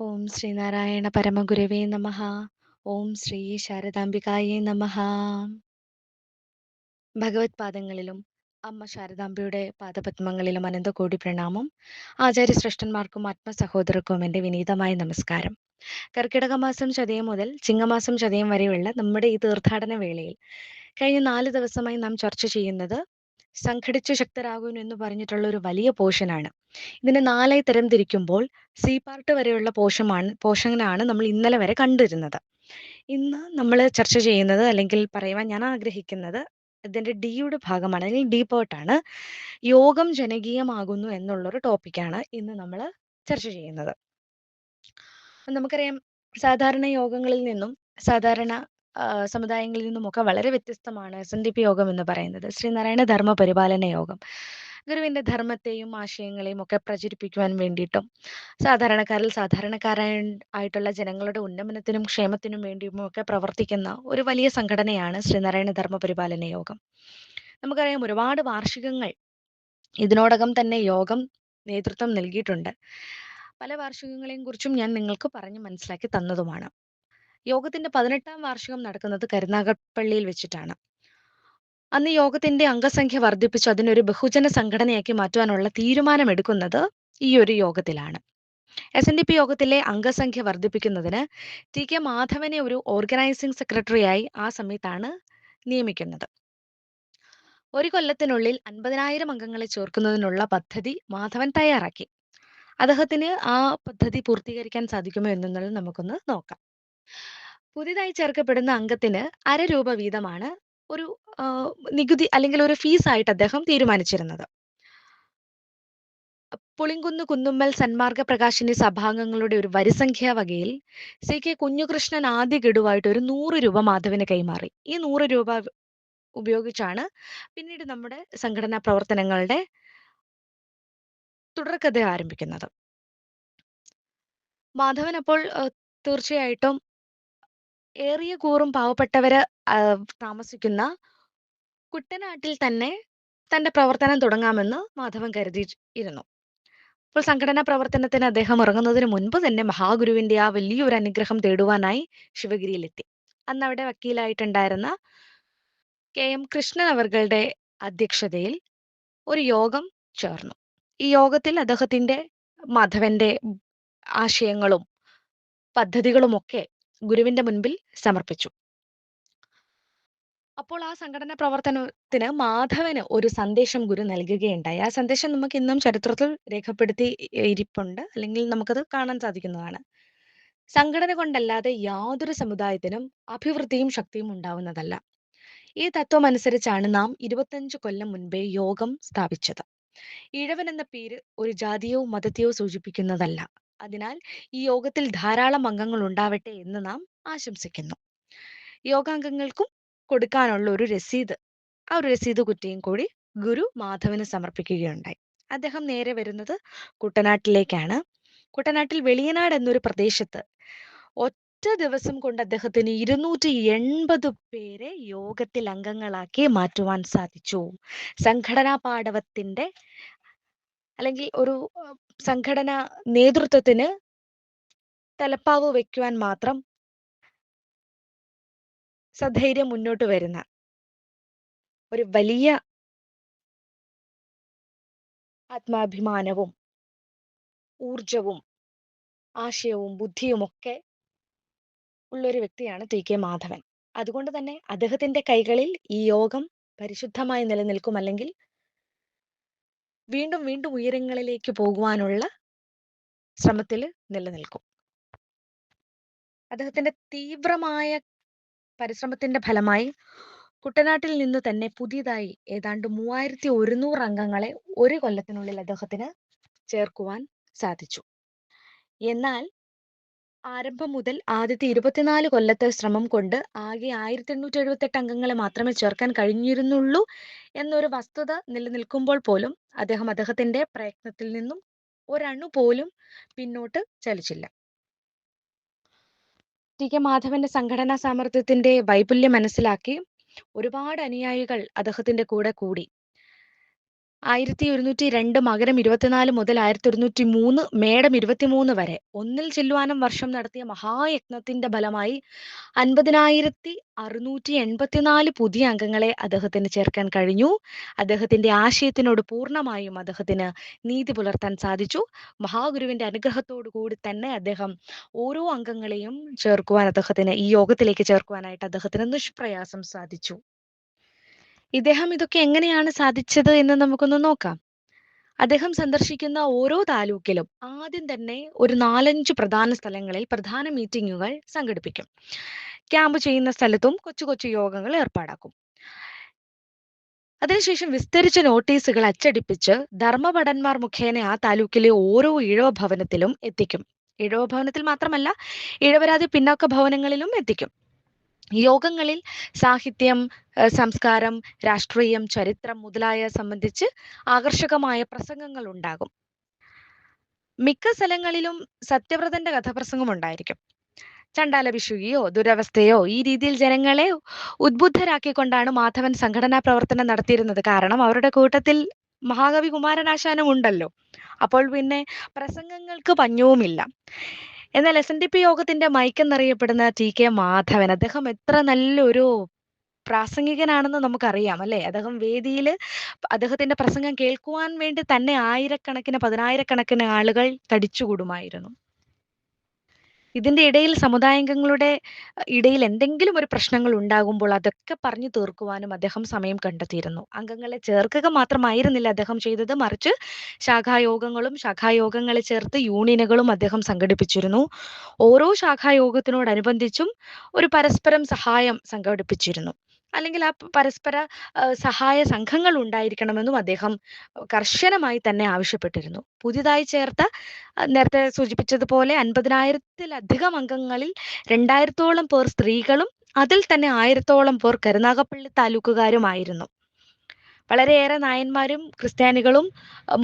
ഓം ശ്രീനാരായണ പരമഗുരവേ നമ ഓം ശ്രീ ശാരദാംബികായേ നമ ഭഗവത് പാദങ്ങളിലും അമ്മ ശാരദാംബയുടെ പാദപത്മങ്ങളിലും അനന്തകോടി പ്രണാമം. ആചാര്യ ശ്രേഷ്ഠന്മാർക്കും ആത്മസഹോദരർക്കും എന്റെ വിനീതമായ നമസ്കാരം. കർക്കിടക മാസം ചതയം മുതൽ ചിങ്ങമാസം ചതയം വരെയുള്ള നമ്മുടെ ഈ തീർത്ഥാടന വേളയിൽ കഴിഞ്ഞ നാല് ദിവസമായി നാം ചർച്ച ചെയ്യുന്നത് സംഘടിച്ചു ശക്തരാകുന്നു എന്ന് പറഞ്ഞിട്ടുള്ള ഒരു വലിയ പോർഷനാണ് ഇതിനെ നാലായി തരം തിരിക്കുമ്പോൾ സി പാർട്ട് വരെയുള്ള പോഷമാണ് പോഷനാണ് നമ്മൾ ഇന്നലെ വരെ കണ്ടിരുന്നത്. ഇന്ന് നമ്മൾ ചർച്ച ചെയ്യുന്നത് അല്ലെങ്കിൽ പറയുവാൻ ഞാൻ ആഗ്രഹിക്കുന്നത് ഇതിന്റെ ഡിയുടെ ഭാഗമാണ് അല്ലെങ്കിൽ ഡി പാർട്ടാണ് യോഗം ജനകീയമാകുന്നു എന്നുള്ളൊരു ടോപ്പിക്കാണ് ഇന്ന് നമ്മൾ ചർച്ച ചെയ്യുന്നത്. നമുക്കറിയാം സാധാരണ യോഗങ്ങളിൽ നിന്നും സാധാരണ സമുദായങ്ങളിൽ നിന്നുമൊക്കെ വളരെ വ്യത്യസ്തമാണ് എസ് എൻ ഡി പി യോഗം എന്ന് പറയുന്നത്. ശ്രീനാരായണ ധർമ്മ പരിപാലന യോഗം. ഗുരുവിന്റെ ധർമ്മത്തെയും ആശയങ്ങളെയും ഒക്കെ പ്രചരിപ്പിക്കുവാൻ വേണ്ടിയിട്ടും സാധാരണക്കാരിൽ സാധാരണക്കാരായ ആയിട്ടുള്ള ജനങ്ങളുടെ ഉന്നമനത്തിനും ക്ഷേമത്തിനും വേണ്ടിയും ഒക്കെ പ്രവർത്തിക്കുന്ന ഒരു വലിയ സംഘടനയാണ് ശ്രീനാരായണ ധർമ്മ പരിപാലന യോഗം. നമുക്കറിയാം ഒരുപാട് വാർഷികങ്ങൾ ഇതിനോടകം തന്നെ യോഗം നേതൃത്വം നൽകിയിട്ടുണ്ട്. പല വാർഷികങ്ങളെയും കുറിച്ചും ഞാൻ നിങ്ങൾക്ക് പറഞ്ഞു മനസ്സിലാക്കി തന്നതുമാണ്. യോഗത്തിന്റെ പതിനെട്ടാം വാർഷികം നടക്കുന്നത് കരുനാഗപ്പള്ളിയിൽ വെച്ചിട്ടാണ്. അന്ന് യോഗത്തിന്റെ അംഗസംഖ്യ വർദ്ധിപ്പിച്ച്. അതിനൊരു ബഹുജന സംഘടനയാക്കി മാറ്റുവാനുള്ള തീരുമാനമെടുക്കുന്നത് ഈ ഒരു യോഗത്തിലാണ്. എസ് എൻ ഡി പി യോഗത്തിലെ അംഗസംഖ്യ വർദ്ധിപ്പിക്കുന്നതിന് ടി കെ മാധവനെ ഒരു ഓർഗനൈസിംഗ് സെക്രട്ടറിയായി ആ സമയത്താണ് നിയമിക്കുന്നത്. ഒരു കൊല്ലത്തിനുള്ളിൽ അൻപതിനായിരം അംഗങ്ങളെ ചേർക്കുന്നതിനുള്ള പദ്ധതി മാധവൻ തയ്യാറാക്കി. അദ്ദേഹത്തിന് ആ പദ്ധതി പൂർത്തീകരിക്കാൻ സാധിക്കുമോ എന്നുള്ളത് നമുക്കൊന്ന് നോക്കാം. പുതിയതായി ചേർക്കപ്പെടുന്ന അംഗത്തിന് അര രൂപ വീതമാണ് ഒരു നികുതി അല്ലെങ്കിൽ ഒരു ഫീസായിട്ട് അദ്ദേഹം തീരുമാനിച്ചിരുന്നത്. പുളിങ്കുന്ന് കുന്നുമ്മൽ സന്മാർഗ പ്രകാശിനി സഭാംഗങ്ങളുടെ ഒരു വരിസംഖ്യാ വകയിൽ സി കെ കുഞ്ഞുകൃഷ്ണൻ ആദ്യ ഗഡുവായിട്ട് ഒരു നൂറ് രൂപ മാധവിന് കൈമാറി. ഈ നൂറ് രൂപ ഉപയോഗിച്ചാണ് പിന്നീട് നമ്മുടെ സംഘടനാ പ്രവർത്തനങ്ങളുടെ തുടർക്കഥ ആരംഭിക്കുന്നത്. മാധവൻ അപ്പോൾ തീർച്ചയായിട്ടും ഏറിയ കൂറും പാവപ്പെട്ടവര് താമസിക്കുന്ന കുട്ടനാട്ടിൽ തന്നെ തന്റെ പ്രവർത്തനം തുടങ്ങാമെന്ന് മാധവൻ കരുതിയിരുന്നു അപ്പോൾ സംഘടനാ പ്രവർത്തനത്തിന് അദ്ദേഹം ഇറങ്ങുന്നതിന് മുൻപ് തന്നെ മഹാഗുരുവിന്റെ ആ വലിയൊരു അനുഗ്രഹം തേടുവാനായി ശിവഗിരിയിലെത്തി. അന്ന് അവിടെ വക്കീലായിട്ടുണ്ടായിരുന്ന കെ. എം. കൃഷ്ണൻ അവർകളുടെ അധ്യക്ഷതയിൽ ഒരു യോഗം ചേർന്നു. ഈ യോഗത്തിൽ അദ്ദേഹത്തിന്റെ മാധവന്റെ ആശയങ്ങളും പദ്ധതികളുമൊക്കെ ഗുരുവിന്റെ മുൻപിൽ സമർപ്പിച്ചു. അപ്പോൾ ആ സംഘടന പ്രവർത്തനത്തിന് മാധവന് ഒരു സന്ദേശം ഗുരു നൽകുകയുണ്ടായി. ആ സന്ദേശം നമുക്ക് ഇന്നും ചരിത്രത്തിൽ രേഖപ്പെടുത്തി ഇരിപ്പുണ്ട്. അല്ലെങ്കിൽ നമുക്കത് കാണാൻ സാധിക്കുന്നതാണ്. സംഘടന കൊണ്ടല്ലാതെ യാതൊരു സമുദായത്തിനും അഭിവൃദ്ധിയും ശക്തിയും ഉണ്ടാവുന്നതല്ല. ഈ തത്വം അനുസരിച്ചാണ് നാം ഇരുപത്തഞ്ച് കൊല്ലം മുൻപേ യോഗം സ്ഥാപിച്ചത്. ഇഴവൻ എന്ന പേര് ഒരു ജാതിയോ മതത്തെയോ സൂചിപ്പിക്കുന്നതല്ല. അതിനാൽ ഈ യോഗത്തിൽ ധാരാളം അംഗങ്ങൾ ഉണ്ടാവട്ടെ എന്ന് നാം ആശംസിക്കുന്നു. യോഗാംഗങ്ങൾക്കും കൊടുക്കാനുള്ള ഒരു രസീത് ആ ഒരു രസീത് കുറ്റിയും കൂടി ഗുരു മാധവന് സമർപ്പിക്കുകയുണ്ടായി. അദ്ദേഹം നേരെ വരുന്നത് കുട്ടനാട്ടിലേക്കാണ്. കുട്ടനാട്ടിൽ വെളിയനാട് എന്നൊരു പ്രദേശത്ത് ഒറ്റ ദിവസം കൊണ്ട് അദ്ദേഹത്തിന് ഇരുന്നൂറ്റി എൺപത് പേരെ യോഗത്തിൽ അംഗങ്ങളാക്കി മാറ്റുവാൻ സാധിച്ചു. സംഘടനാ പാടവത്തിന്റെ അല്ലെങ്കിൽ ഒരു സംഘടന നേതൃത്വത്തിന് തലപ്പാവ് വെക്കുവാൻ മാത്രം സധൈര്യം മുന്നോട്ട് വരുന്ന ഒരു വലിയ ആത്മാഭിമാനവും ഊർജവും ആശയവും ബുദ്ധിയും ഒക്കെ ഉള്ളൊരു വ്യക്തിയാണ് ടി. കെ. മാധവൻ. അതുകൊണ്ട് തന്നെ അദ്ദേഹത്തിന്റെ കൈകളിൽ ഈ യോഗം പരിശുദ്ധമായി നിലനിൽക്കും അല്ലെങ്കിൽ വീണ്ടും വീണ്ടും ഉയരങ്ങളിലേക്ക് പോകുവാനുള്ള ശ്രമത്തിൽ നിലനിൽക്കും. അദ്ദേഹത്തിന്റെ തീവ്രമായ പരിശ്രമത്തിന്റെ ഫലമായി കുട്ടനാട്ടിൽ നിന്ന് തന്നെ പുതിയതായി ഏതാണ്ട് മൂവായിരത്തി ഒരുന്നൂറ് അംഗങ്ങളെ ഒരു കൊല്ലത്തിനുള്ളിൽ അദ്ദേഹത്തിന് ചേർക്കുവാൻ സാധിച്ചു. എന്നാൽ ആരംഭം മുതൽ ആദ്യത്തെ ഇരുപത്തിനാല് കൊല്ലത്തെ ശ്രമം കൊണ്ട് ആകെ ആയിരത്തി എണ്ണൂറ്റി എഴുപത്തെട്ട് അംഗങ്ങളെ മാത്രമേ ചേർക്കാൻ കഴിഞ്ഞിരുന്നുള്ളൂ എന്നൊരു വസ്തുത നിലനിൽക്കുമ്പോൾ പോലും അദ്ദേഹം അദ്ദേഹത്തിന്റെ പ്രയത്നത്തിൽ നിന്നും ഒരണു പോലും പിന്നോട്ട് ചലിച്ചില്ല. ടി. കെ. മാധവന്റെ സംഘടനാ സാമർഥ്യത്തിന്റെ വൈപുല്യം മനസ്സിലാക്കി ഒരുപാട് അനുയായികൾ അദ്ദേഹത്തിന്റെ കൂടെ കൂടി. ആയിരത്തി ഒരുന്നൂറ്റി രണ്ട് മകരം ഇരുപത്തിനാല് മുതൽ ആയിരത്തി ഒരുന്നൂറ്റി മൂന്ന് മേടം ഇരുപത്തിമൂന്ന് വരെ. ഒന്നിൽ ചെല്ലുവാനം വർഷം നടത്തിയ മഹായജ്ഞത്തിന്റെ ഫലമായി അൻപതിനായിരത്തി അറുന്നൂറ്റി എൺപത്തിനാല് പുതിയ അംഗങ്ങളെ അദ്ദേഹത്തിന് ചേർക്കാൻ കഴിഞ്ഞു. അദ്ദേഹത്തിന്റെ ആശയത്തിനോട് പൂർണമായും അദ്ദേഹത്തിന് നീതി പുലർത്താൻ സാധിച്ചു. മഹാഗുരുവിന്റെ അനുഗ്രഹത്തോടു കൂടി തന്നെ അദ്ദേഹം ഓരോ അംഗങ്ങളെയും ചേർക്കുവാൻ അദ്ദേഹത്തിന് ഈ യോഗത്തിലേക്ക് ചേർക്കുവാനായിട്ട് അദ്ദേഹത്തിന് നിഷ്പ്രയാസം സാധിച്ചു. ഇദ്ദേഹം ഇതൊക്കെ എങ്ങനെയാണ് സാധിച്ചത് എന്ന് നമുക്കൊന്ന് നോക്കാം. അദ്ദേഹം സന്ദർശിക്കുന്ന ഓരോ താലൂക്കിലും ആദ്യം തന്നെ ഒരു നാലഞ്ച് പ്രധാന സ്ഥലങ്ങളിൽ പ്രധാന മീറ്റിങ്ങുകൾ സംഘടിപ്പിക്കും. ക്യാമ്പ് ചെയ്യുന്ന സ്ഥലത്തും കൊച്ചു കൊച്ചു യോഗങ്ങൾ ഏർപ്പാടാക്കും. അതിനുശേഷം വിസ്തരിച്ച നോട്ടീസുകൾ അച്ചടിപ്പിച്ച് ധർമ്മഭടന്മാർ മുഖേന ആ താലൂക്കിലെ ഓരോ ഇഴവ ഭവനത്തിലും എത്തിക്കും. ഇഴവ ഭവനത്തിൽ മാത്രമല്ല ഇഴവരാതി പിന്നാക്ക ഭവനങ്ങളിലും എത്തിക്കും. യോഗങ്ങളിൽ സാഹിത്യം സംസ്കാരം രാഷ്ട്രീയം ചരിത്രം മുതലായ സംബന്ധിച്ച് ആകർഷകമായ പ്രസംഗങ്ങൾ ഉണ്ടാകും. മിക്ക സ്ഥലങ്ങളിലും സത്യവ്രതന്റെ കഥാപ്രസംഗം ഉണ്ടായിരിക്കും. ചണ്ടാല വിഷുകിയോ ദുരവസ്ഥയോ ഈ രീതിയിൽ ജനങ്ങളെ ഉദ്ബുദ്ധരാക്കിക്കൊണ്ടാണ് മാധവൻ സംഘടനാ പ്രവർത്തനം നടത്തിയിരുന്നത്. കാരണം അവരുടെ കൂട്ടത്തിൽ മഹാകവി കുമാരനാശാനും ഉണ്ടല്ലോ. അപ്പോൾ പിന്നെ പ്രസംഗങ്ങൾക്ക് പഞ്ഞവുമില്ല. എന്നാൽ എസ് എൻ ഡി പി യോഗത്തിന്റെ മൈക്കെന്നറിയപ്പെടുന്ന ടി കെ മാധവൻ അദ്ദേഹം എത്ര നല്ലൊരു പ്രാസംഗികനാണെന്ന് നമുക്കറിയാം അല്ലെ? അദ്ദേഹം വേദിയിൽ അദ്ദേഹത്തിന്റെ പ്രസംഗം കേൾക്കുവാൻ വേണ്ടി തന്നെ ആയിരക്കണക്കിന് പതിനായിരക്കണക്കിന് ആളുകൾ തടിച്ചുകൂടുമായിരുന്നു. ഇതിന്റെ ഇടയിൽ സമുദായാംഗങ്ങളുടെ ഇടയിൽ എന്തെങ്കിലും ഒരു പ്രശ്നങ്ങൾ ഉണ്ടാകുമ്പോൾ അതൊക്കെ പറഞ്ഞു തീർക്കുവാനും അദ്ദേഹം സമയം കണ്ടെത്തിയിരുന്നു. അംഗങ്ങളെ ചേർക്കുക മാത്രമായിരുന്നില്ല അദ്ദേഹം ചെയ്തത്. മറിച്ച് ശാഖായോഗങ്ങളും ശാഖായോഗങ്ങളെ ചേർത്ത് യൂണിയനുകളും അദ്ദേഹം സംഘടിപ്പിച്ചിരുന്നു. ഓരോ ശാഖായോഗത്തിനോടനുബന്ധിച്ചും ഒരു പരസ്പരം സഹായം സംഘടിപ്പിച്ചിരുന്നു. അല്ലെങ്കിൽ ആ പരസ്പര സഹായ സംഘങ്ങൾ ഉണ്ടായിരിക്കണമെന്നും അദ്ദേഹം കർശനമായി തന്നെ ആവശ്യപ്പെട്ടിരുന്നു. പുതിയതായി ചേർത്ത നേരത്തെ സൂചിപ്പിച്ചതുപോലെ അൻപതിനായിരത്തിലധികം അംഗങ്ങളിൽ രണ്ടായിരത്തോളം പേർ സ്ത്രീകളും അതിൽ തന്നെ ആയിരത്തോളം പേർ കരുനാഗപ്പള്ളി താലൂക്കുകാരുമായിരുന്നു. വളരെയേറെ നായന്മാരും ക്രിസ്ത്യാനികളും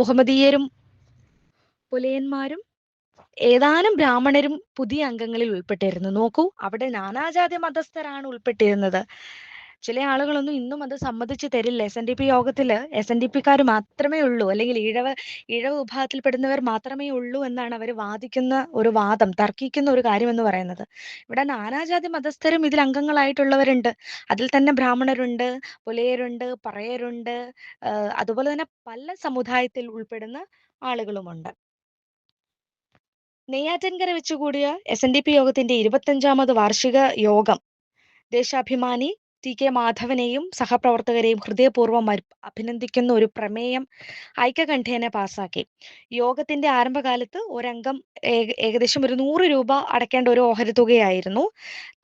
മുഹമ്മദീയരും പുലയന്മാരും ഏതാനും ബ്രാഹ്മണരും പുതിയ അംഗങ്ങളിൽ ഉൾപ്പെട്ടിരുന്നു. നോക്കൂ അവിടെ നാനാജാതി മതസ്ഥരാണ് ഉൾപ്പെട്ടിരുന്നത്. ചില ആളുകളൊന്നും ഇന്നും അത് സമ്മതിച്ചു തരില്ല. എസ് എൻ ഡി പി യോഗത്തിൽ എസ് എൻ ഡി പിക്കാർ മാത്രമേ ഉള്ളൂ. അല്ലെങ്കിൽ ഇഴവ ഇഴവ വിഭാഗത്തിൽപ്പെടുന്നവർ മാത്രമേ ഉള്ളൂ എന്നാണ് അവർ വാദിക്കുന്ന ഒരു വാദം തർക്കിക്കുന്ന ഒരു കാര്യം എന്ന് പറയുന്നത്. ഇവിടെ നാനാജാതി മതസ്ഥരും ഇതിൽ അംഗങ്ങളായിട്ടുള്ളവരുണ്ട്. അതിൽ തന്നെ ബ്രാഹ്മണരുണ്ട് പുലയരുണ്ട് പറയരുണ്ട് അതുപോലെ തന്നെ പല സമുദായത്തിൽ ഉൾപ്പെടുന്ന ആളുകളുമുണ്ട്. നെയ്യാറ്റിൻകര വെച്ചുകൂടിയ എസ് എൻ ഡി പി യോഗത്തിന്റെ ഇരുപത്തഞ്ചാമത് വാർഷിക യോഗം ദേശാഭിമാനി ടി കെ മാധവനെയും സഹപ്രവർത്തകരെയും ഹൃദയപൂർവം അഭി- അഭിനന്ദിക്കുന്ന ഒരു പ്രമേയം ഐക്യകണ്ഠേന പാസാക്കി. യോഗത്തിന്റെ ആരംഭകാലത്ത് ഒരംഗം ഏക- ഏകദേശം ഒരു നൂറ് രൂപ അടയ്ക്കേണ്ട ഒരു ഓഹരി തുകയായിരുന്നു.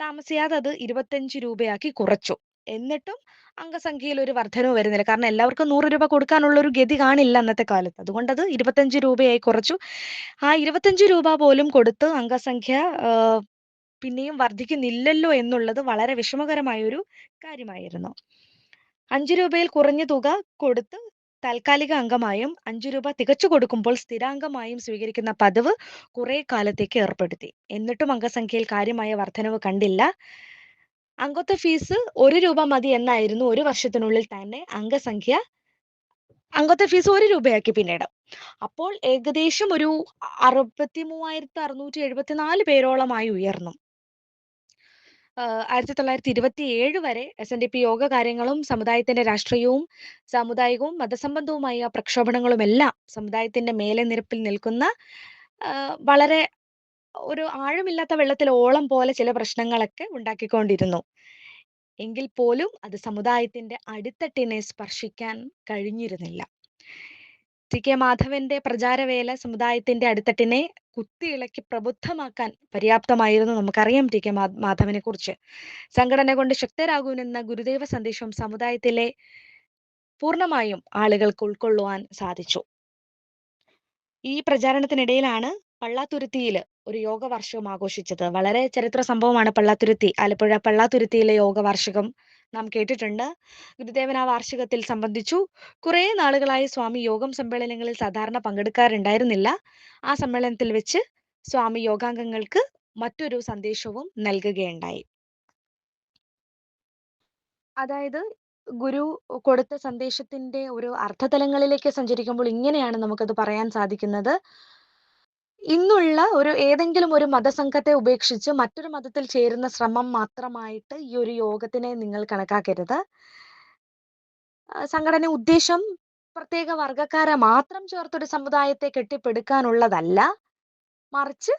താമസിയാതെ അത് ഇരുപത്തഞ്ച് രൂപയാക്കി കുറച്ചു. എന്നിട്ടും അംഗസംഖ്യയിൽ ഒരു വർധനവ് വരുന്നില്ല. കാരണം എല്ലാവർക്കും നൂറ് രൂപ കൊടുക്കാനുള്ള ഒരു ഗതി കാണില്ല അന്നത്തെ കാലത്ത്. അതുകൊണ്ട് അത് ഇരുപത്തഞ്ച് രൂപയായി കുറച്ചു. ആ ഇരുപത്തഞ്ച് രൂപ പോലും കൊടുത്ത് അംഗസംഖ്യ പിന്നെയും വർദ്ധിക്കുന്നില്ലല്ലോ എന്നുള്ളത് വളരെ വിഷമകരമായ ഒരു കാര്യമായിരുന്നു. അഞ്ചു രൂപയിൽ കുറഞ്ഞ തുക കൊടുത്ത് താൽക്കാലിക അംഗമായും അഞ്ചു രൂപ തികച്ചു കൊടുക്കുമ്പോൾ സ്ഥിരാംഗമായും സ്വീകരിക്കുന്ന പതിവ് കുറെ കാലത്തേക്ക് ഏർപ്പെടുത്തി. എന്നിട്ടും അംഗസംഖ്യയിൽ കാര്യമായ വർധനവ് കണ്ടില്ല. അംഗത്വ ഫീസ് ഒരു രൂപ മതി എന്നായിരുന്നു ഒരു വർഷത്തിനുള്ളിൽ തന്നെ അംഗസംഖ്യ. അംഗത്വ ഫീസ് ഒരു രൂപയാക്കി പിന്നീട്. അപ്പോൾ ഏകദേശം ഒരു അറുപത്തി മൂവായിരത്തി അറുന്നൂറ്റി എഴുപത്തിനാല് പേരോളമായി ഉയർന്നു. ആയിരത്തി തൊള്ളായിരത്തി ഇരുപത്തി ഏഴ് വരെ എസ് എൻ ഡി പി യോഗ കാര്യങ്ങളും സമുദായത്തിന്റെ രാഷ്ട്രീയവും സാമുദായികവും മതസംബന്ധവുമായ പ്രക്ഷോഭണങ്ങളും എല്ലാം സമുദായത്തിന്റെ മേലെ നിരപ്പിൽ നിൽക്കുന്ന വളരെ ഒരു ആഴമില്ലാത്ത വെള്ളത്തിൽ ഓളം പോലെ ചില പ്രശ്നങ്ങളൊക്കെ ഉണ്ടാക്കിക്കൊണ്ടിരുന്നു. എങ്കിൽ പോലും അത് സമുദായത്തിന്റെ അടിത്തട്ടിനെ സ്പർശിക്കാൻ കഴിഞ്ഞിരുന്നില്ല. ടി കെ മാധവന്റെ പ്രചാരവേല സമുദായത്തിന്റെ അടിത്തട്ടിനെ കുത്തിയിളക്കി പ്രബുദ്ധമാക്കാൻ പര്യാപ്തമായിരുന്നു നമുക്കറിയാം ടി കെ മാധവനെ കുറിച്ച് സംഘടന കൊണ്ട് ശക്തരാകുമെന്ന ഗുരുദേവ സന്ദേശം സമുദായത്തിലെ പൂർണമായും ആളുകൾക്ക് ഉൾക്കൊള്ളുവാൻ സാധിച്ചു. ഈ പ്രചാരണത്തിനിടയിലാണ് പള്ളാത്തുരുത്തിയിൽ ഒരു യോഗ വാർഷികം ആഘോഷിച്ചത്. വളരെ ചരിത്ര സംഭവമാണ് പള്ളാത്തുരുത്തി. ആലപ്പുഴ പള്ളാത്തുരുത്തിയിലെ യോഗ വാർഷികം നാം കേട്ടിട്ടുണ്ട്. ഗുരുദേവൻ ആ വാർഷികത്തിൽ സംബന്ധിച്ചു കുറെ നാളുകളായി സ്വാമി യോഗം സമ്മേളനങ്ങളിൽ സാധാരണ പങ്കെടുക്കാറുണ്ടായിരുന്നില്ല. ആ സമ്മേളനത്തിൽ വെച്ച് സ്വാമി യോഗാംഗങ്ങൾക്ക് മറ്റൊരു സന്ദേശവും നൽകുകയുണ്ടായി. അതായത് ഗുരു കൊടുത്ത സന്ദേശത്തിന്റെ ഒരു അർത്ഥതലങ്ങളിലേക്ക് സഞ്ചരിക്കുമ്പോൾ ഇങ്ങനെയാണ് നമുക്കത് പറയാൻ സാധിക്കുന്നത്. ഇന്നുള്ള ഒരു ഏതെങ്കിലും ഒരു മതസംഘത്തെ ഉപേക്ഷിച്ച് മറ്റൊരു മതത്തിൽ ചേരുന്ന ശ്രമം മാത്രമായിട്ട് ഈ ഒരു യോഗത്തിനെ നിങ്ങൾ കണക്കാക്കരുത്. സംഘടന ഉദ്ദേശം പ്രത്യേക വർഗക്കാരെ മാത്രം ചേർത്തൊരു സമുദായത്തെ കെട്ടിപ്പടുക്കാനുള്ളതല്ല. മറിച്ച്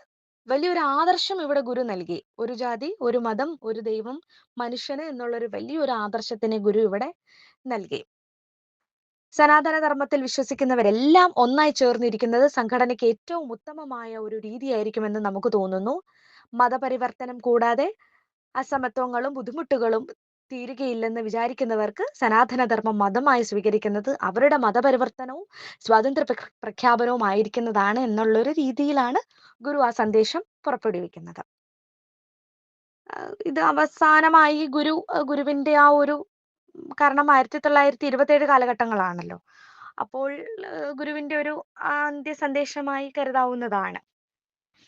വലിയൊരു ആദർശം ഇവിടെ ഗുരു നൽകി. ഒരു ജാതി, ഒരു മതം, ഒരു ദൈവം, മനുഷ്യന് എന്നുള്ളൊരു വലിയൊരു ആദർശത്തിനെ ഗുരു ഇവിടെ നൽകി. സനാതന ധർമ്മത്തിൽ വിശ്വസിക്കുന്നവരെല്ലാം ഒന്നായി ചേർന്നിരിക്കുന്നത് സംഘടനയ്ക്ക് ഏറ്റവും ഉത്തമമായ ഒരു രീതിയായിരിക്കുമെന്ന് നമുക്ക് തോന്നുന്നു. മതപരിവർത്തനം കൂടാതെ അസമത്വങ്ങളും ബുദ്ധിമുട്ടുകളും തീരുകയില്ലെന്ന് വിചാരിക്കുന്നവർക്ക് സനാതനധർമ്മം മതമായി സ്വീകരിക്കുന്നത് അവരുടെ മതപരിവർത്തനവും സ്വാതന്ത്ര്യ പ്രഖ് പ്രഖ്യാപനവും ആയിരിക്കുന്നതാണ് എന്നുള്ളൊരു രീതിയിലാണ് ഗുരു ആ സന്ദേശം പുറപ്പെടുവിക്കുന്നത്. ഇത് അവസാനമായി ഗുരു ഗുരുവിന്റെ ആ ഒരു കാരണം 1927 കാലഘട്ടങ്ങളാണല്ലോ. അപ്പോൾ ഗുരുവിന്റെ ഒരു അന്ത്യ സന്ദേശമായി കരുതാവുന്നതാണ്.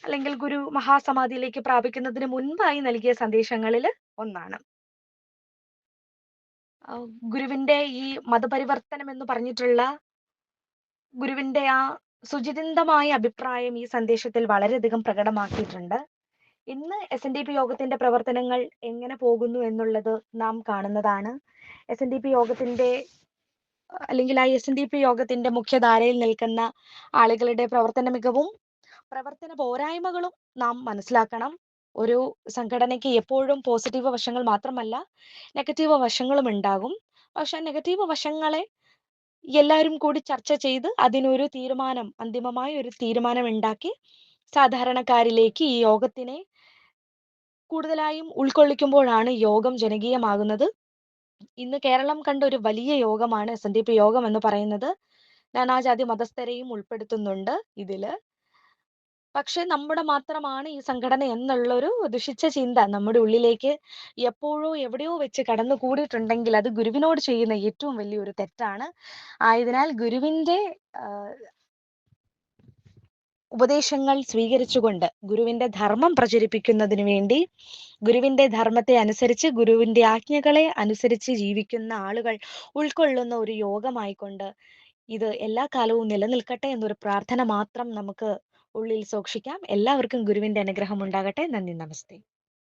അല്ലെങ്കിൽ ഗുരു മഹാസമാധിയിലേക്ക് പ്രാപിക്കുന്നതിന് മുൻപായി നൽകിയ സന്ദേശങ്ങളിൽ ഒന്നാണ്. ഗുരുവിന്റെ ഈ മതപരിവർത്തനം എന്ന് പറഞ്ഞിട്ടുള്ള ഗുരുവിന്റെ ആ സുചിതന്തമായ അഭിപ്രായം ഈ സന്ദേശത്തിൽ വളരെയധികം പ്രകടമാക്കിയിട്ടുണ്ട്. ഇന്ന് എസ് എൻ ഡി പി യോഗത്തിന്റെ പ്രവർത്തനങ്ങൾ എങ്ങനെ പോകുന്നു എന്നുള്ളത് നാം കാണുന്നതാണ്. എസ്.എൻ.ഡി.പി യോഗത്തിന്റെ അല്ലെങ്കിൽ ആ എസ് എൻ ഡി പി യോഗത്തിന്റെ മുഖ്യധാരയിൽ നിൽക്കുന്ന ആളുകളുടെ പ്രവർത്തന മികവും പ്രവർത്തന പോരായ്മകളും നാം മനസ്സിലാക്കണം. ഒരു സംഘടനയ്ക്ക് എപ്പോഴും പോസിറ്റീവ് വശങ്ങൾ മാത്രമല്ല നെഗറ്റീവ് വശങ്ങളും ഉണ്ടാകും. പക്ഷെ നെഗറ്റീവ് വശങ്ങളെ എല്ലാവരും കൂടി ചർച്ച ചെയ്ത് അതിനൊരു തീരുമാനം അന്തിമമായ ഒരു തീരുമാനം ഉണ്ടാക്കി സാധാരണക്കാരിലേക്ക് ഈ യോഗത്തിനെ കൂടുതലായും ഉൾക്കൊള്ളിക്കുമ്പോഴാണ് യോഗം ജനകീയമാകുന്നത്. ഇന്ന് കേരളം കണ്ട ഒരു വലിയ യോഗമാണ് സന്ദീപ് യോഗം എന്ന് പറയുന്നത്. നാനാജാതി മതസ്ഥരെയും ഉൾപ്പെടുത്തുന്നുണ്ട് ഇതിൽ. പക്ഷെ നമ്മുടെ മാത്രമാണ് ഈ സംഘടന എന്നുള്ളൊരു ദുഷിച്ച ചിന്ത നമ്മുടെ ഉള്ളിലേക്ക് എപ്പോഴോ എവിടെയോ വെച്ച് കടന്നു കൂടിയിട്ടുണ്ടെങ്കിൽ അത് ഗുരുവിനോട് ചെയ്യുന്ന ഏറ്റവും വലിയൊരു തെറ്റാണ്. ആയതിനാൽ ഗുരുവിന്റെ ഉപദേശങ്ങൾ സ്വീകരിച്ചുകൊണ്ട് ഗുരുവിന്റെ ധർമ്മം പ്രചരിപ്പിക്കുന്നതിന് വേണ്ടി ഗുരുവിന്റെ ധർമ്മത്തെ അനുസരിച്ച് ഗുരുവിന്റെ ആജ്ഞകളെ അനുസരിച്ച് ജീവിക്കുന്ന ആളുകൾ ഉൾക്കൊള്ളുന്ന ഒരു യോഗമായിക്കൊണ്ട് ഇത് എല്ലാ കാലവും നിലനിൽക്കട്ടെ എന്നൊരു പ്രാർത്ഥന മാത്രം നമുക്ക് ഉള്ളിൽ സൂക്ഷിക്കാം. എല്ലാവർക്കും ഗുരുവിന്റെ അനുഗ്രഹം ഉണ്ടാകട്ടെ. നന്ദി, നമസ്തേ.